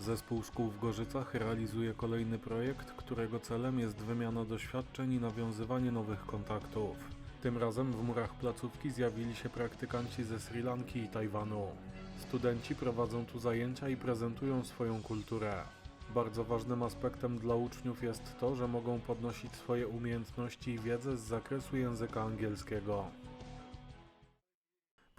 Zespół szkół w Gorzycach realizuje kolejny projekt, którego celem jest wymiana doświadczeń i nawiązywanie nowych kontaktów. Tym razem w murach placówki zjawili się praktykanci ze Sri Lanki i Tajwanu. Studenci prowadzą tu zajęcia i prezentują swoją kulturę. Bardzo ważnym aspektem dla uczniów jest to, że mogą podnosić swoje umiejętności i wiedzę z zakresu języka angielskiego.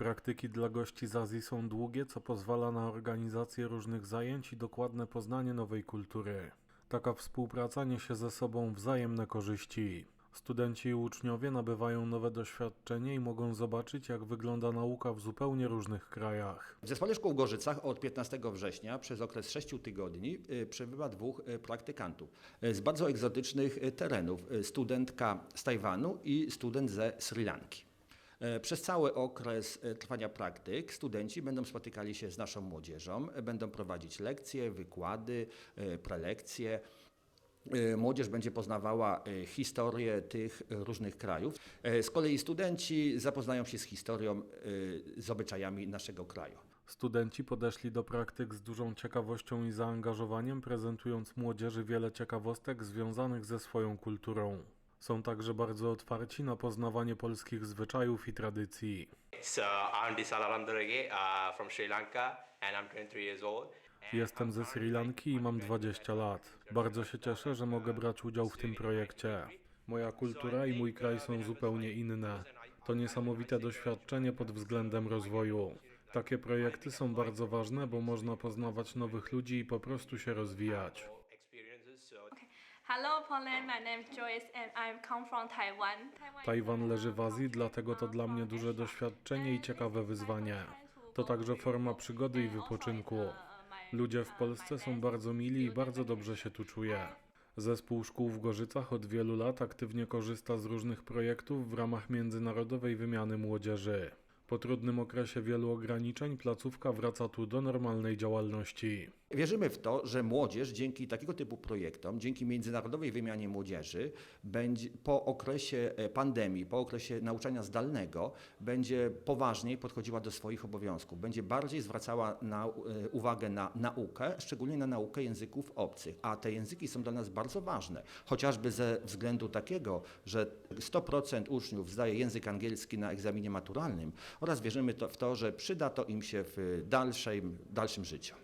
Praktyki dla gości z Azji są długie, co pozwala na organizację różnych zajęć i dokładne poznanie nowej kultury. Taka współpraca niesie ze sobą wzajemne korzyści. Studenci i uczniowie nabywają nowe doświadczenie i mogą zobaczyć, jak wygląda nauka w zupełnie różnych krajach. W Zespole Szkół w Gorzycach od 15 września przez okres 6 tygodni y, przebywa dwóch y, praktykantów y, z bardzo egzotycznych terenów. Studentka z Tajwanu i student ze Sri Lanki. E, Przez cały okres e, trwania praktyk studenci będą spotykali się z naszą młodzieżą, e, będą prowadzić lekcje, wykłady, prelekcje. Młodzież będzie poznawała historię tych różnych krajów. Z kolei studenci zapoznają się z historią, z obyczajami naszego kraju. Studenci podeszli do praktyk z dużą ciekawością i zaangażowaniem, prezentując młodzieży wiele ciekawostek związanych ze swoją kulturą. Są także bardzo otwarci na poznawanie polskich zwyczajów i tradycji. So I'm Disalarandurage uh, from Sri Lanka and I'm 23 years old. And Jestem ze Sri Lanki i mam graduating 20 lat. Bardzo się cieszę, że mogę brać udział w tym projekcie. Moja kultura i mój kraj są zupełnie inne. To niesamowite doświadczenie pod względem rozwoju. Takie projekty są bardzo ważne, bo można poznawać nowych ludzi i po prostu się rozwijać. Hello Poland, my name is Joyce and I come from Taiwan. Tajwan leży w Azji, dlatego to dla mnie duże doświadczenie i ciekawe wyzwanie. To także forma przygody i wypoczynku. Ludzie w Polsce są bardzo mili i bardzo dobrze się tu czuję. Zespół szkół w Gorzycach od wielu lat aktywnie korzysta z różnych projektów w ramach międzynarodowej wymiany młodzieży. Po trudnym okresie wielu ograniczeń placówka wraca tu do normalnej działalności. Wierzymy w to, że młodzież dzięki takiego typu projektom, dzięki międzynarodowej wymianie młodzieży, będzie po okresie e, pandemii, po okresie nauczania zdalnego, będzie poważniej podchodziła do swoich obowiązków, będzie bardziej zwracała na, e, uwagę na naukę, szczególnie na naukę języków obcych. A te języki są dla nas bardzo ważne, chociażby ze względu takiego, że 100% uczniów zdaje język angielski na egzaminie maturalnym oraz wierzymy to, w to, że przyda to im się w dalszym, dalszym życiu.